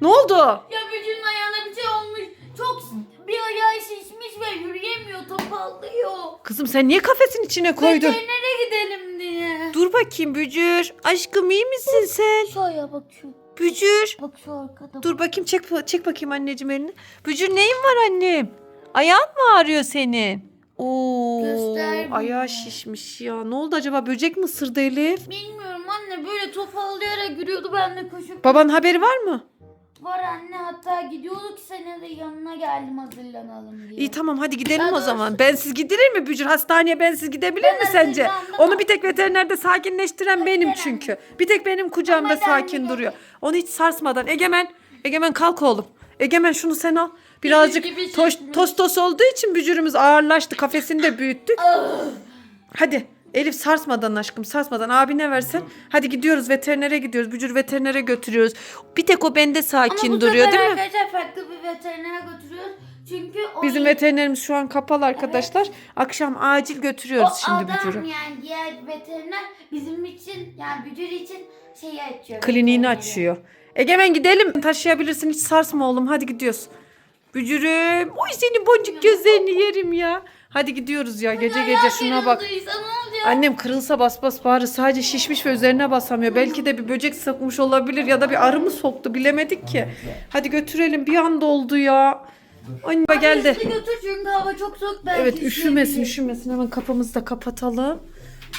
Ne oldu? Ya Bücür'ün ayağına bir şey olmuş. Çok bir ayağı şişmiş ve yürüyemiyor. Topallıyor. Kızım sen niye kafesin içine koydun? Veterinere gidelim diye. Dur bakayım Bücür. Aşkım iyi misin sen? Şu ayağa bak şu. Bücür. Bak şu arkada. Dur bakayım çek, çek bakayım anneciğim elini. Bücür neyin var annem? Ayağın mı ağrıyor senin? Oo, Göster ayağı şişmiş ya. Ne oldu acaba? Böcek mi ısırdı Elif? Bilmiyorum anne böyle topallayarak yürüyordu ben de koşup. Baban haberi var mı? Var anne hatta gidiyorduk sene de yanına geldim hazırlanalım diye. İyi tamam hadi gidelim Daha o zaman. Bensiz gidilir mi Bücür? Hastaneye bensiz gidebilir Ben mi sence? hazırlandım. Onu bir tek veterinerde sakinleştiren benim çünkü. Bir tek benim kucağımda ben sakin de- duruyor. Onu hiç sarsmadan. Egemen, Egemen kalk oğlum. Egemen şunu sen al. Birazcık gibi toş, şişmiş. tos tos olduğu için bücürümüz ağırlaştı. Kafesini de büyüttük. Ah! Hadi Elif sarsmadan aşkım sarsmadan abine versen. Hadi gidiyoruz veterinere gidiyoruz. Bücür veterinere götürüyoruz. Bir tek o bende sakin Ama bu duruyor sefer değil mi? arkadaşlar farklı bir veterinere götürüyoruz. Çünkü o Bizim veterinerimiz şu an kapalı arkadaşlar. Akşam acil götürüyoruz o şimdi adam Bücür'ü. yani diğer veteriner bizim için yani bücür için şeyi açıyor. Kliniğini veterineri. açıyor. Egemen gidelim. Taşıyabilirsin hiç sarsma oğlum. Hadi gidiyoruz. Bücürüm. Oy senin boncuk gözlerini yerim ya. Hadi gidiyoruz ya gece gece şuna bak. Annem kırılsa bas bas bağırır. Sadece şişmiş ve üzerine basamıyor. Belki de bir böcek sokmuş olabilir ya da bir arı mı soktu bilemedik ki. Hadi götürelim bir anda oldu ya. Anne geldi. Üstü götür çünkü hava çok soğuk. Belki Evet üşümesin üşüyebilir. üşümesin hemen kapımızı da kapatalım.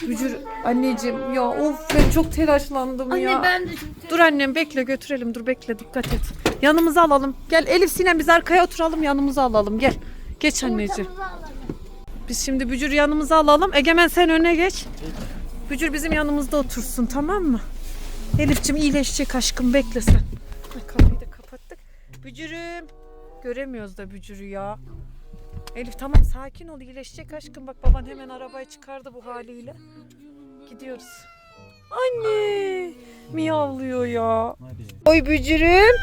Bücür anneciğim ya of ben çok telaşlandım Anne ya. ben de çok Dur annem bekle götürelim dur bekle dikkat et. Yanımıza alalım. Gel Elif Sinem biz arkaya oturalım yanımıza alalım gel. Geç anneciğim. Ortamızı alalım. Biz şimdi Bücür yanımıza alalım. Egemen sen öne geç. Bücür bizim yanımızda otursun tamam mı? Elif'cim iyileşecek aşkım bekle sen. Ay, kapıyı da kapattık. Bücürüm. Göremiyoruz da Bücür'ü ya. Elif tamam sakin ol iyileşecek aşkım. Bak baban hemen arabaya çıkardı bu haliyle. Gidiyoruz. Anne. Miyavlıyor ya. Oy Bücürüm.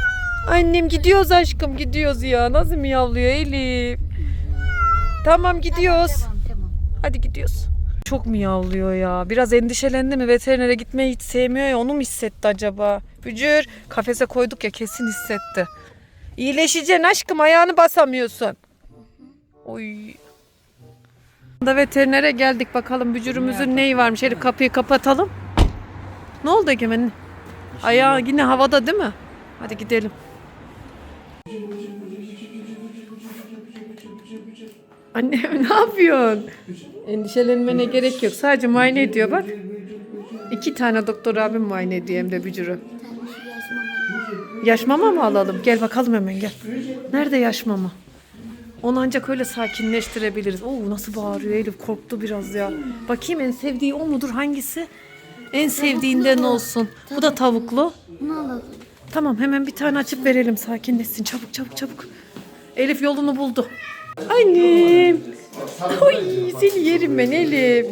Annem gidiyoruz aşkım gidiyoruz ya. Nasıl miyavlıyor Elif? Tamam gidiyoruz. Tamam tamam. Hadi gidiyoruz. Çok miyavlıyor ya. Biraz endişelendi mi? Veterinere gitmeyi hiç sevmiyor ya. Onu mu hissetti acaba? Bücür. Kafese koyduk ya kesin hissetti. İyileşeceksin aşkım. Ayağını basamıyorsun. Oy. Da veterinere geldik bakalım bücürümüzün neyi varmış. Elif kapıyı kapatalım. Ne oldu Egemen? Ayağı yine havada değil mi? Hadi gidelim. Anne ne yapıyorsun? Endişelenmene gerek yok. Sadece muayene ediyor bak. İki tane doktor abim muayene ediyor hem de bücürü. Yaş mama mı alalım? Gel bakalım hemen gel. Nerede yaş mama? Onu ancak öyle sakinleştirebiliriz. Oo nasıl bağırıyor Elif korktu biraz ya. Bakayım en sevdiği o mudur hangisi? En sevdiğinden olsun. Bu da tavuklu. Bunu alalım. Tamam hemen bir tane açıp verelim sakinleşsin. Çabuk çabuk çabuk. Elif yolunu buldu. Annem. Oy seni yerim ben Elif.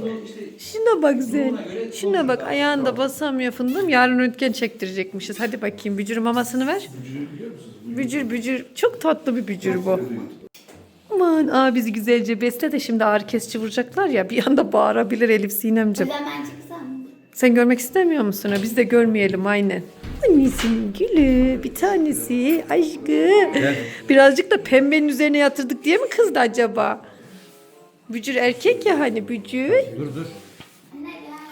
Şuna bak sen. Şuna bak ayağında basamıyor fındığım. Yarın röntgen çektirecekmişiz. Hadi bakayım bücür mamasını ver. Bücür bücür. Çok tatlı bir bücür bu. Aman aa bizi güzelce besle de şimdi ağrı kesici vuracaklar ya. Bir anda bağırabilir Elif Sinemciğim. Sen görmek istemiyor musun? Biz de görmeyelim aynen. Annesinin gülü bir tanesi aşkı. Birazcık da pembenin üzerine yatırdık diye mi kızdı acaba? Bücür erkek ya hani bücür.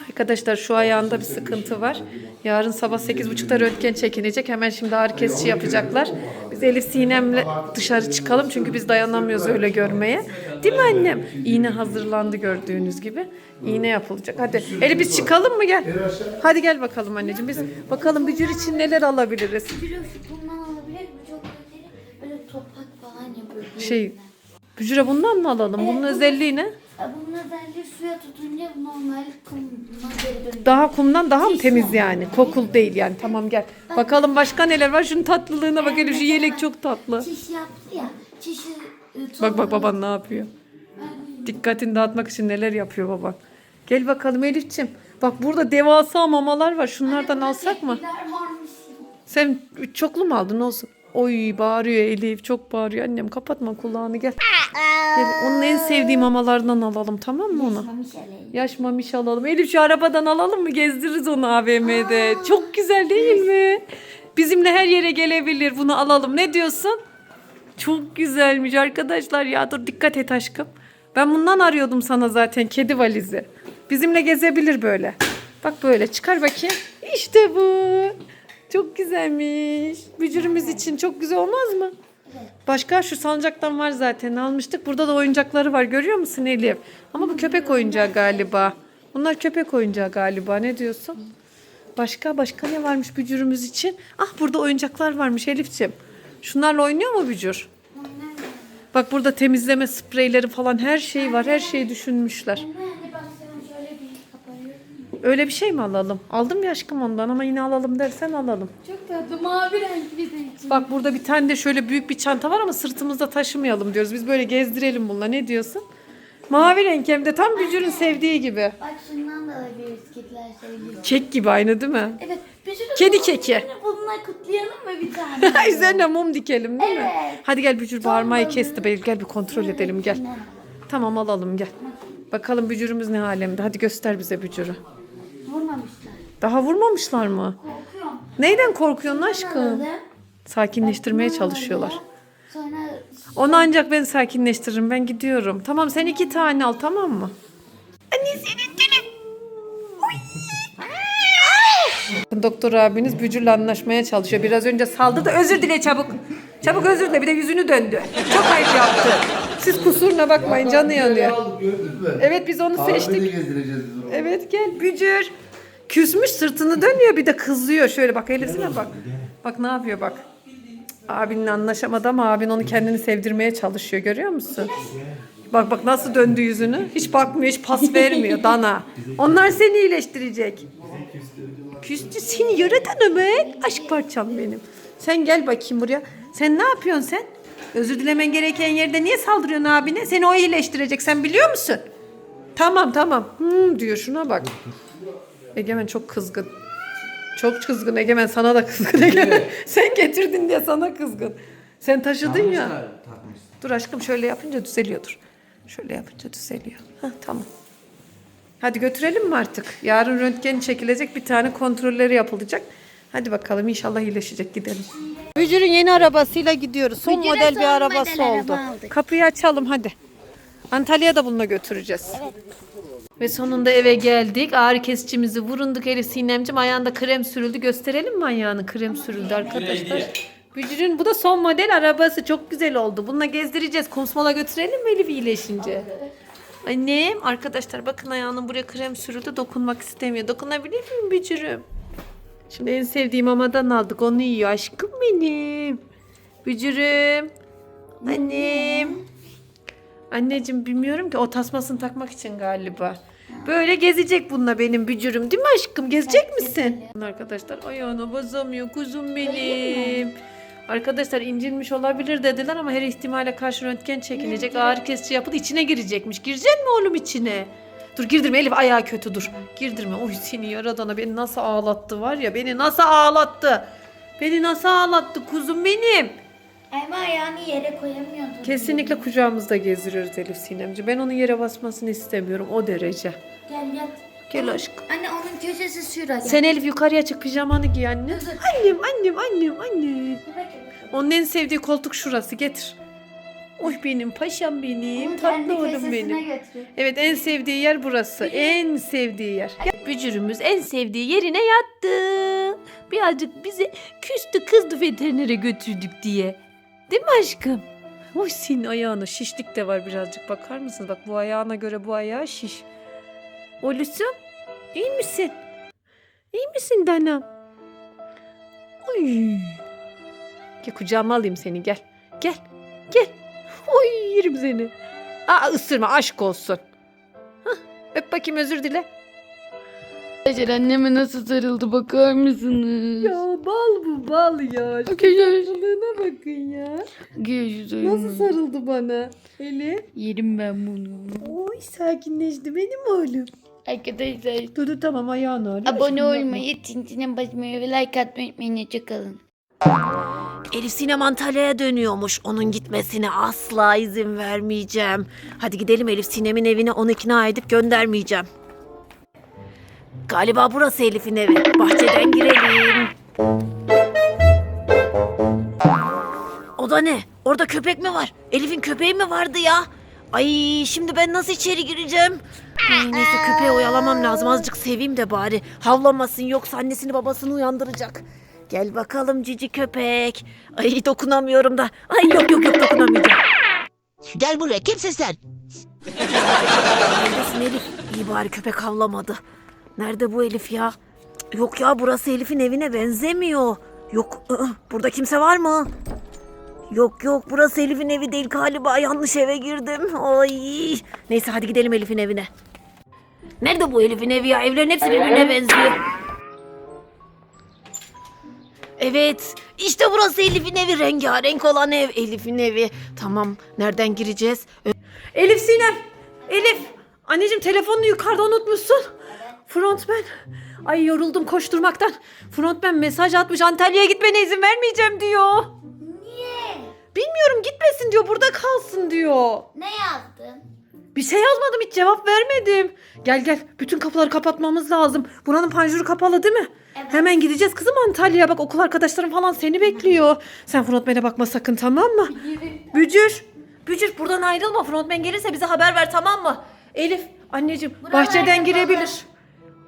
Arkadaşlar şu ayağında bir sıkıntı var. Yarın sabah 8.30'da röntgen çekilecek. Hemen şimdi ağrı kesici yapacaklar. Biz Elif Sinem'le dışarı çıkalım çünkü biz dayanamıyoruz öyle görmeye. Değil mi annem? İğne hazırlandı gördüğünüz gibi. İğne yapılacak. Hadi Elif biz çıkalım mı gel. Hadi gel bakalım anneciğim. Biz bakalım bücür için neler alabiliriz. Şu bundan alabilir mi? Çok. Böyle topak falan yapıyor. Şey bücüre bundan mı alalım? Bunun özelliği ne? Ya Bunun özelliği suya tutunca normal kumuna geri dönüyor. Daha kumdan daha mı temiz yani? Kokul değil yani. Tamam gel. Bakalım başka neler var. Şunun tatlılığına bak Elif. Şu yelek çok tatlı. Çiş yaptı ya. Çişi e, Bak bak baban ne yapıyor. Dikkatini dağıtmak için neler yapıyor baban. Gel bakalım Elif'ciğim. Bak burada devasa mamalar var. Şunlardan alsak mı? Sen çoklu mu aldın olsun? Oy bağırıyor Elif. Çok bağırıyor. Annem kapatma kulağını gel. gel. Onun en sevdiği mamalardan alalım tamam mı alayım. Yaş mamiş alalım. Elif şu arabadan alalım mı? Gezdiririz onu AVM'de. Çok güzel değil mi? Bizimle her yere gelebilir. Bunu alalım. Ne diyorsun? Çok güzelmiş arkadaşlar ya. Dur dikkat et aşkım. Ben bundan arıyordum sana zaten kedi valizi. Bizimle gezebilir böyle. Bak böyle çıkar bakayım. İşte bu. Çok güzelmiş. Bücürümüz için çok güzel olmaz mı? Başka şu salıncaktan var zaten almıştık. Burada da oyuncakları var görüyor musun Elif? Ama bu köpek oyuncağı galiba. Bunlar köpek oyuncağı galiba. Ne diyorsun? Başka başka ne varmış bücürümüz için? Ah burada oyuncaklar varmış Elif'ciğim. Şunlarla oynuyor mu bücür? Bak burada temizleme spreyleri falan her şey var. Her şeyi düşünmüşler. Anne bak sen şöyle bir kapayıyorum. Öyle bir şey mi alalım? Aldım ya aşkım ondan ama yine alalım dersen alalım. Çok tatlı mavi renk bir. Bak burada bir tane de şöyle büyük bir çanta var ama sırtımızda taşımayalım diyoruz. Biz böyle gezdirelim bununla. Ne diyorsun? Mavi renk hem de tam bücürün sevdiği gibi. Bak şundan da alabiliriz kediler sevgili. Kek gibi aynı değil mi? Evet. Sürü Kedi doğum keki. gününü Bununla kutlayalım mı bir tane? Üzerine mum dikelim değil mi? Evet. Hadi gel bücür bağırmayı Tamam. kesti. Be. Gel bir kontrol edelim gel. Tamam alalım gel. Bakalım bücürümüz ne alemde. Hadi göster bize bücürü. Daha vurmamışlar mı? Korkuyorum. Neyden korkuyorsun aşkım? Sakinleştirmeye çalışıyorlar. Sonra Onu ancak ben sakinleştiririm. Ben gidiyorum. Tamam sen iki tane al tamam mı? Anne senin dönüm. Doktor abiniz bücürle anlaşmaya çalışıyor. Biraz önce saldı da özür dile çabuk. Çabuk özür dile bir de yüzünü döndü. Çok ayıp yaptı. Siz kusuruna bakmayın canı yanıyor. aldık gördün mü? Evet biz onu seçtik. gezdireceğiz biz onu. Evet gel bücür. Küsmüş sırtını dönüyor bir de kızıyor. Şöyle bak elesine bak. Bak ne yapıyor bak. Abinle anlaşamadı ama abin onu kendini sevdirmeye çalışıyor görüyor musun? Bak bak nasıl döndü yüzünü. Hiç bakmıyor hiç pas vermiyor dana. Onlar seni iyileştirecek. Küstü seni yaratan Ömer. Aşk parçam benim. Sen gel bakayım buraya. Sen ne yapıyorsun sen? Özür dilemen gereken yerde niye saldırıyorsun abine? Seni o iyileştirecek sen biliyor musun? Tamam tamam. Hmm, diyor şuna bak. Egemen çok kızgın. Çok kızgın Egemen sana da kızgın Egemen. Sen getirdin diye sana kızgın. Sen taşıdın ya. Dur aşkım şöyle yapınca düzeliyordur. Şöyle yapınca düzeliyor. Hah tamam. Hadi götürelim mi artık? Yarın röntgen çekilecek bir tane kontrolleri yapılacak. Hadi bakalım inşallah iyileşecek gidelim. Bücür'ün yeni arabasıyla gidiyoruz. Son Bücür'e model bir son arabası model oldu. araba aldık. Kapıyı açalım hadi. Antalya'ya da bununla götüreceğiz. Ve sonunda eve geldik. Ağrı kesicimizi vurunduk Elif Sinemcim. Ayağında krem sürüldü. Gösterelim mi ayağını? Krem sürüldü arkadaşlar. Bücür'ün bu da son model arabası. Çok güzel oldu. Bununla gezdireceğiz. Kumsmal'a götürelim mi Elif iyileşince? Annem arkadaşlar bakın ayağının buraya krem sürüldü. Dokunmak istemiyor. Dokunabilir miyim Bücür'üm? Şimdi en sevdiğim mamadan aldık. Onu yiyor aşkım benim. Bücür'üm. Annem. Anneciğim bilmiyorum ki o tasmasını takmak için galiba. Böyle gezecek bununla benim bücürüm değil mi aşkım? Gezecek misin? Arkadaşlar ayağına basamıyor kuzum benim. Arkadaşlar incinmiş olabilir dediler ama her ihtimale karşı röntgen çekilecek. Ağrı kesici yapıp içine girecekmiş. Girecek mi oğlum içine? Dur girdirme Elif ayağı kötü dur. Girdirme. Oy seni yaradana beni nasıl ağlattı var ya beni nasıl ağlattı. Beni nasıl ağlattı kuzum benim. Ama ayağını yere koyamıyordum. Kesinlikle kucağımızda gezdiriyoruz Elif Sinemci. Ben onun yere basmasını istemiyorum o derece. Gel yat. Gel aşkım. Anne onun köşesi şurada. Sen Elif yukarıya çık pijamanı giy anne. Annem annem annem annem. Onun en sevdiği koltuk şurası getir. Oy benim paşam benim. Tatlı oğlum benim. götür. Evet en sevdiği yer burası. En sevdiği yer. Bücürümüz en sevdiği yerine yattı. Birazcık bize küstü kızdı veterinere götürdük diye. Değil mi aşkım? Oy senin ayağına şişlik de var birazcık bakar mısınız? Bak bu ayağına göre bu ayağı şiş. Oğlum iyi misin? İyi misin Danam? Oy. Gel kucağıma alayım seni gel. Gel. Gel. Oy yerim seni. Aa ısırma aşk olsun. Hah, öp bakayım özür dile. Arkadaşlar anneme nasıl sarıldı bakar mısınız? Ya bal bu bal ya. Şu Arkadaşlar. bakın ya. Görüşürüz. Nasıl sarıldı bana. Eli. Yerim ben bunu. Oy sakinleşti benim oğlum. Arkadaşlar Dur dur tamam ayağını ağrıyor. abone olmayı, tintine basmayı ve like atmayı unutmayın. Hoşçakalın. Elif Sinem Antalya'ya dönüyormuş. Onun gitmesine asla izin vermeyeceğim. Hadi gidelim Elif Sinem'in evine onu ikna edip göndermeyeceğim. Galiba burası Elif'in evi. Bahçeden girelim. o da ne? Orada köpek mi var? Elif'in köpeği mi vardı ya? Ay şimdi ben nasıl içeri gireceğim? Ay, neyse köpeği oyalamam lazım. Azıcık seveyim de bari. Havlamasın yoksa annesini babasını uyandıracak. Gel bakalım cici köpek. Ay dokunamıyorum da. Ay yok yok yok dokunamayacağım. Gel buraya kimsin sen? Neredesin Elif? İyi bari köpek havlamadı. Nerede bu Elif ya? Yok ya burası Elif'in evine benzemiyor. Yok ı-ı, burada kimse var mı? Yok yok burası Elif'in evi değil galiba yanlış eve girdim. Ay. Neyse hadi gidelim Elif'in evine. Nerede bu Elif'in evi ya? Evlerin hepsi birbirine benziyor. Evet işte burası Elif'in evi rengarenk olan ev. Elif'in evi. Tamam nereden gireceğiz? Elif Sinem. Elif. Anneciğim telefonunu yukarıda unutmuşsun. Frontman. Ay yoruldum koşturmaktan. Frontman mesaj atmış Antalya'ya gitmene izin vermeyeceğim diyor. Niye? Bilmiyorum gitmesin diyor burada kalsın diyor. Ne yazdın? Bir şey yazmadım hiç cevap vermedim. Gel gel bütün kapıları kapatmamız lazım. Buranın panjuru kapalı değil mi? Evet. Hemen gideceğiz kızım Antalya'ya bak okul arkadaşlarım falan seni bekliyor. Sen frontmene bakma sakın tamam mı? Bücür. Bücür buradan ayrılma frontmen gelirse bize haber ver tamam mı? Elif anneciğim Buralar bahçeden kapalı. girebilir.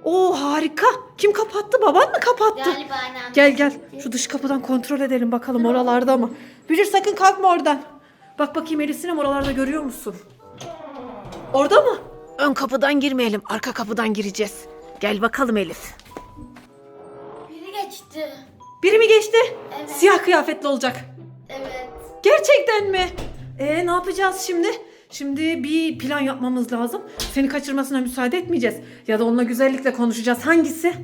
Oo harika. Kim kapattı baban mı kapattı? Galiba annem. Gel gel şu dış kapıdan kontrol edelim bakalım oralarda mı? Bücür sakın kalkma oradan. Bak bakayım Elif Sinem oralarda görüyor musun? Orada mı? Ön kapıdan girmeyelim, arka kapıdan gireceğiz. Gel bakalım Elif. Biri geçti. Biri mi geçti? Evet. Siyah kıyafetli olacak. Evet. Gerçekten mi? Ee ne yapacağız şimdi? Şimdi bir plan yapmamız lazım. Seni kaçırmasına müsaade etmeyeceğiz. Ya da onunla güzellikle konuşacağız. Hangisi?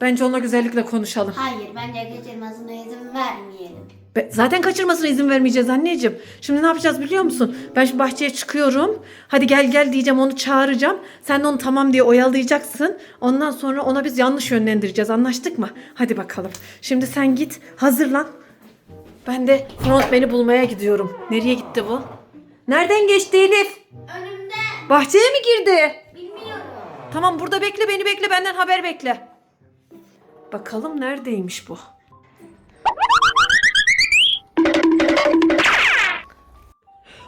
Bence onunla güzellikle konuşalım. Hayır bence kaçırmasına izin vermeyelim. Be- Zaten kaçırmasına izin vermeyeceğiz anneciğim. Şimdi ne yapacağız biliyor musun? Ben şimdi bahçeye çıkıyorum. Hadi gel gel diyeceğim onu çağıracağım. Sen de onu tamam diye oyalayacaksın. Ondan sonra ona biz yanlış yönlendireceğiz. Anlaştık mı? Hadi bakalım. Şimdi sen git hazırlan. Ben de frontmeni bulmaya gidiyorum. Nereye gitti bu? Nereden geçti Elif? Önümde. Bahçeye mi girdi? Bilmiyorum. Tamam burada bekle beni bekle benden haber bekle. Bakalım neredeymiş bu?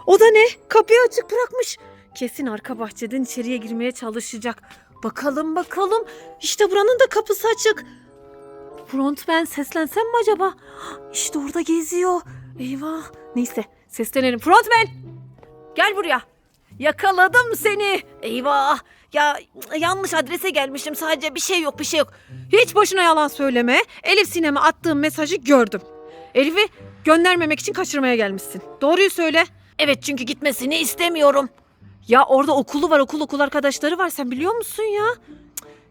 O da ne? Kapıyı açık bırakmış. Kesin arka bahçeden içeriye girmeye çalışacak. Bakalım bakalım. İşte buranın da kapısı açık. Frontman seslensem mi acaba? İşte orada geziyor. Eyvah. Neyse seslenelim. Frontman! Gel buraya. Yakaladım seni. Eyvah! Ya yanlış adrese gelmişim. Sadece bir şey yok, bir şey yok. Hiç boşuna yalan söyleme. Elif Sinem'e attığım mesajı gördüm. Elif'i göndermemek için kaçırmaya gelmişsin. Doğruyu söyle. Evet çünkü gitmesini istemiyorum. Ya orada okulu var, okul okul arkadaşları var. Sen biliyor musun ya?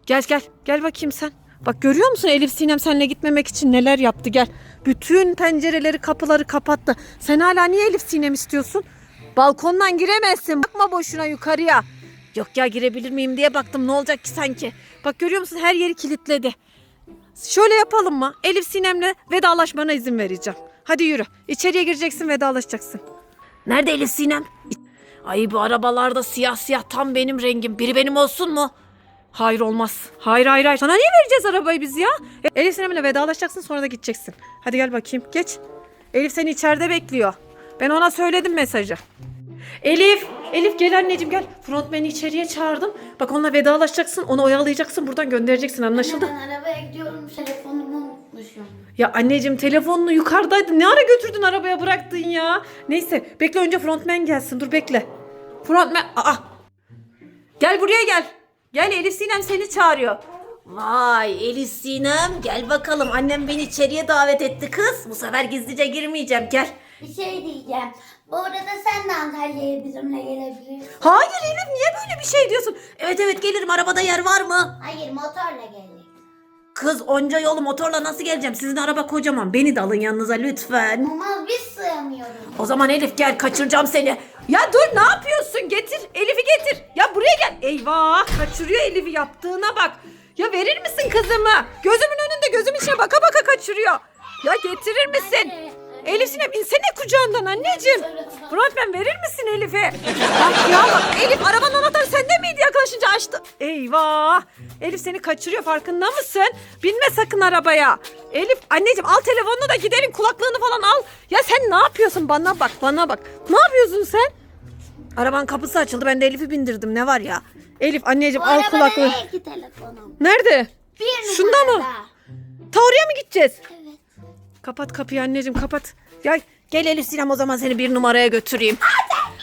Gel gel, gel bakayım sen. Bak görüyor musun Elif Sinem seninle gitmemek için neler yaptı gel. Bütün pencereleri, kapıları kapattı. Sen hala niye Elif Sinem istiyorsun? Balkondan giremezsin. Bakma boşuna yukarıya. Yok ya girebilir miyim diye baktım. Ne olacak ki sanki? Bak görüyor musun her yeri kilitledi. Şöyle yapalım mı? Elif Sinem'le vedalaşmana izin vereceğim. Hadi yürü. İçeriye gireceksin vedalaşacaksın. Nerede Elif Sinem? Ay bu arabalarda siyah siyah tam benim rengim. Biri benim olsun mu? Hayır olmaz. Hayır hayır hayır. Sana niye vereceğiz arabayı biz ya? Elif Sinem'le vedalaşacaksın sonra da gideceksin. Hadi gel bakayım geç. Elif seni içeride bekliyor. Ben ona söyledim mesajı. Elif, Elif gel anneciğim gel. Frontman'i içeriye çağırdım. Bak onunla vedalaşacaksın, onu oyalayacaksın, buradan göndereceksin anlaşıldı? Ben arabaya gidiyorum. Telefonumu unutmuşum. Ya anneciğim telefonunu yukarıdaydı. Ne ara götürdün arabaya bıraktın ya? Neyse bekle önce frontman gelsin. Dur bekle. Frontman... Aa! Gel buraya gel. Gel Elif Sinem seni çağırıyor. Vay Elif Sinem gel bakalım. Annem beni içeriye davet etti kız. Bu sefer gizlice girmeyeceğim. Gel. Bir şey diyeceğim. Bu arada sen de Antalya'ya bizimle gelebilirsin. Hayır Elif niye böyle bir şey diyorsun? Evet evet gelirim. Arabada yer var mı? Hayır motorla gelecek. Kız onca yolu motorla nasıl geleceğim? Sizin araba kocaman. Beni de alın yanınıza lütfen. Olmaz biz sığamıyoruz. O zaman Elif gel kaçıracağım seni. Ya dur ne yapıyorsun? Getir Elif'i getir. Ya buraya gel. Eyvah kaçırıyor Elif'i yaptığına bak. Ya verir misin kızımı? Gözümün önünde gözüm içine baka baka kaçırıyor. Ya getirir misin? Anne, Elif Sinem insene kucağından anneciğim. Frontman verir misin Elif'e? Bak ya bak Elif arabanın anahtarı sende miydi yaklaşınca açtı. Eyvah. Elif seni kaçırıyor farkında mısın? Binme sakın arabaya. Elif anneciğim al telefonunu da gidelim kulaklığını falan al. Ya sen ne yapıyorsun bana bak bana bak. Ne yapıyorsun sen? Arabanın kapısı açıldı ben de Elif'i bindirdim ne var ya. Elif anneciğim al kulaklığı. Nerede? Bir Şunda mı? numarada. Ta oraya mı gideceğiz? Evet. Kapat kapıyı anneciğim kapat. Ya gel Elif Sinem o zaman seni bir numaraya götüreyim.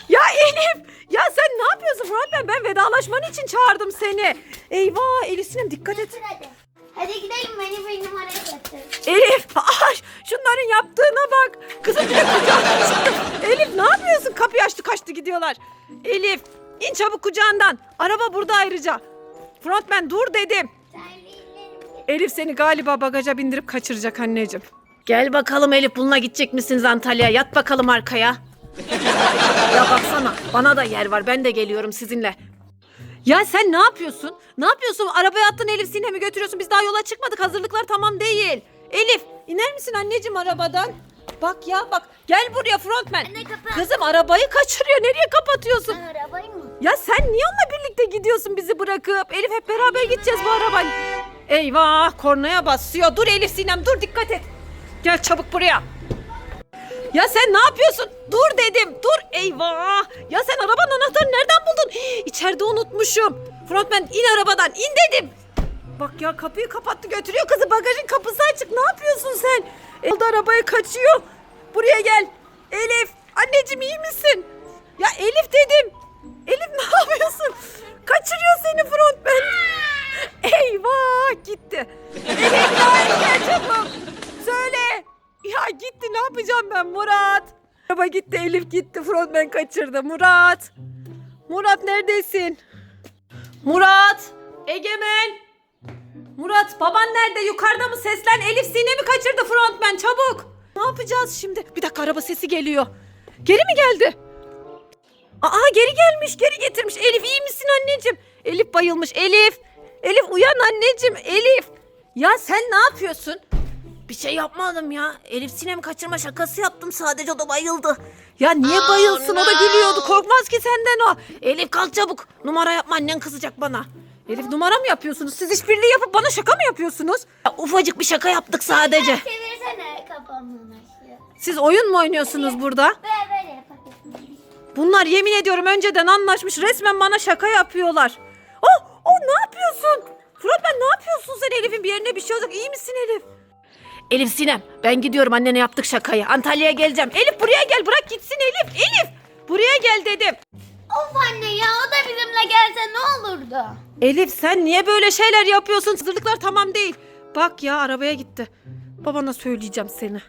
Ya Elif ya sen ne yapıyorsun Fırat ben vedalaşman için çağırdım seni. Eyvah Elif Sinem dikkat et. Hadi. Hadi gidelim beni bir numaraya götür. Elif ay şunların yaptığına bak. Kızım bir de kucağına çıktı. Elif ne yapıyorsun? Kapıyı açtı kaçtı gidiyorlar. Elif in çabuk kucağından. Araba burada ayrıca. Frontman dur dedim. Elif seni galiba bagaja bindirip kaçıracak anneciğim. Gel bakalım Elif bununla gidecek misiniz Antalya'ya? Yat bakalım arkaya. ya baksana bana da yer var ben de geliyorum sizinle. Ya sen ne yapıyorsun? Ne yapıyorsun? Arabaya attın Elif Sinem'i götürüyorsun. Biz daha yola çıkmadık. Hazırlıklar tamam değil. Elif iner misin anneciğim arabadan? Bak ya bak. Gel buraya frontman. Anne, kapat. Kızım arabayı kaçırıyor. Nereye kapatıyorsun? Arabayı mı? Ya sen niye onunla birlikte gidiyorsun bizi bırakıp? Elif hep beraber gideceğiz bu arabayla. Eyvah kornaya basıyor. Dur Elif Sinem dur dikkat et. Gel çabuk buraya. Ya sen ne yapıyorsun? Dur dedim. Dur. Eyvah. Ya sen arabanın anahtarını nereden buldun? Hii, İçeride unutmuşum. Frontman in arabadan. in dedim. Bak ya kapıyı kapattı götürüyor kızı. Bagajın kapısı açık. Ne yapıyorsun sen? Elde arabaya kaçıyor. Buraya gel. Elif. Anneciğim iyi misin? Ya Elif dedim. Yapacağım ben Murat? Araba gitti Elif gitti frontman kaçırdı Murat. Murat neredesin? Murat. Egemen. Murat baban nerede yukarıda mı seslen Elif Sinem'i kaçırdı frontman çabuk. Ne yapacağız şimdi? Bir dakika araba sesi geliyor. Geri mi geldi? Aa geri gelmiş geri getirmiş. Elif iyi misin anneciğim? Elif bayılmış Elif. Elif uyan anneciğim Elif. Ya sen ne yapıyorsun? Bir şey yapmadım ya. Elif Sinem kaçırma şakası yaptım sadece o da bayıldı. Ya niye bayılsın o da gülüyordu korkmaz ki senden o. Elif kalk çabuk. Numara yapma annen kızacak bana. Elif numara mı yapıyorsunuz? Siz işbirliği yapıp bana şaka mı yapıyorsunuz? Ya, ufacık bir şaka yaptık sadece. Çevirsene kafamdan aşağı. Siz oyun mu oynuyorsunuz burada? Böyle böyle yapalım. Bunlar yemin ediyorum önceden anlaşmış resmen bana şaka yapıyorlar. Oh, oh ne yapıyorsun? Fırat ben ne yapıyorsun sen Elif'in bir yerine bir şey olacak. İyi misin Elif? Elif Sinem ben gidiyorum annene yaptık şakayı. Antalya'ya geleceğim. Elif buraya gel bırak gitsin Elif. Elif buraya gel dedim. Of anne ya o da bizimle gelse ne olurdu? Elif sen niye böyle şeyler yapıyorsun? Hazırlıklar tamam değil. Bak ya arabaya gitti. Babana söyleyeceğim seni.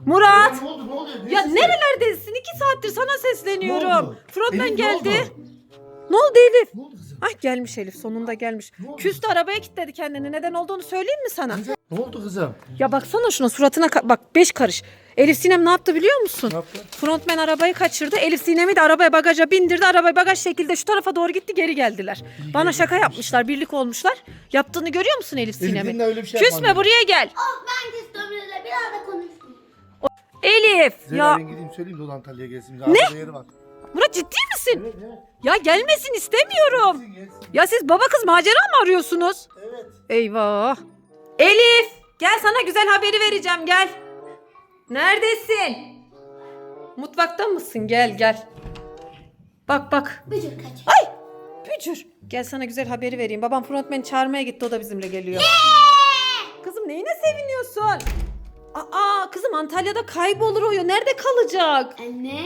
Murat. Ne oldu ne oluyor? Ya Neyse. nerelerdesin? İki saattir sana sesleniyorum. Ne oldu? Frontman Elif, ne geldi. oldu? Ne oldu Elif? Ne oldu kızım? Ah gelmiş Elif sonunda gelmiş. Ne oldu? Küstü arabaya kilitledi kendini. Neden olduğunu söyleyeyim mi sana? Ne oldu kızım? Ya baksana şuna suratına ka- bak beş karış. Elif Sinem ne yaptı biliyor musun? Ne yaptı? Frontman arabayı kaçırdı. Elif Sinem'i de arabaya bagaja bindirdi. Arabayı bagaj şekilde şu tarafa doğru gitti geri geldiler. Bana şaka yapmışlar. Birlik olmuşlar. Yaptığını görüyor musun Elif Elif, Sinem'i? benimle öyle bir şey Küsme yapmadı. buraya gel. Of ben küstüm bizle bir daha da konuşmayayım. Elif Zehra ya ben gideyim söyleyeyim de o da Antalya'ya gelsin. Ne? Yeri var. Murat ciddi misin? Evet evet. Ya gelmesin istemiyorum. Gelsin gelsin. Ya siz baba kız macera mı arıyorsunuz? Evet. Eyvah. Elif gel sana güzel haberi vereceğim gel. Neredesin? Mutfakta mısın? Gel gel. Bak bak. Bıcır kaç. Ay bücür. Gel sana güzel haberi vereyim. Babam frontman çağırmaya gitti o da bizimle geliyor. Kızım neyine seviniyorsun? Aa kızım Antalya'da kaybolur o ya. Nerede kalacak? Anne.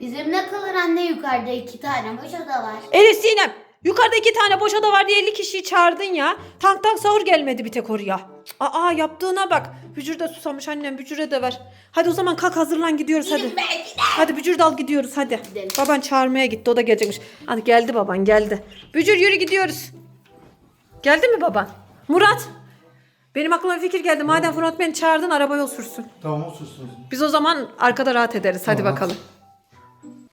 Bizimle kalır anne yukarıda iki tane boş oda var. Elif Sinem yukarıda iki tane boş oda var diye 50 kişiyi çağırdın ya. Tank tank sahur gelmedi bir tek oraya. Aa yaptığına bak. Bücür de susamış annem bücüre de ver. Hadi o zaman kalk hazırlan gidiyoruz hadi. Gidin be gidin. Hadi Bücür dal gidiyoruz hadi. Gidelim. Baban çağırmaya gitti o da gelecekmiş. Hadi geldi baban geldi. Bücür yürü gidiyoruz. Geldi mi baban? Murat. Benim aklıma bir fikir geldi. Madem frontman çağırdın araba yol sürsün. Tamam o sussun. Biz o zaman arkada rahat ederiz. Hadi Tamam. bakalım.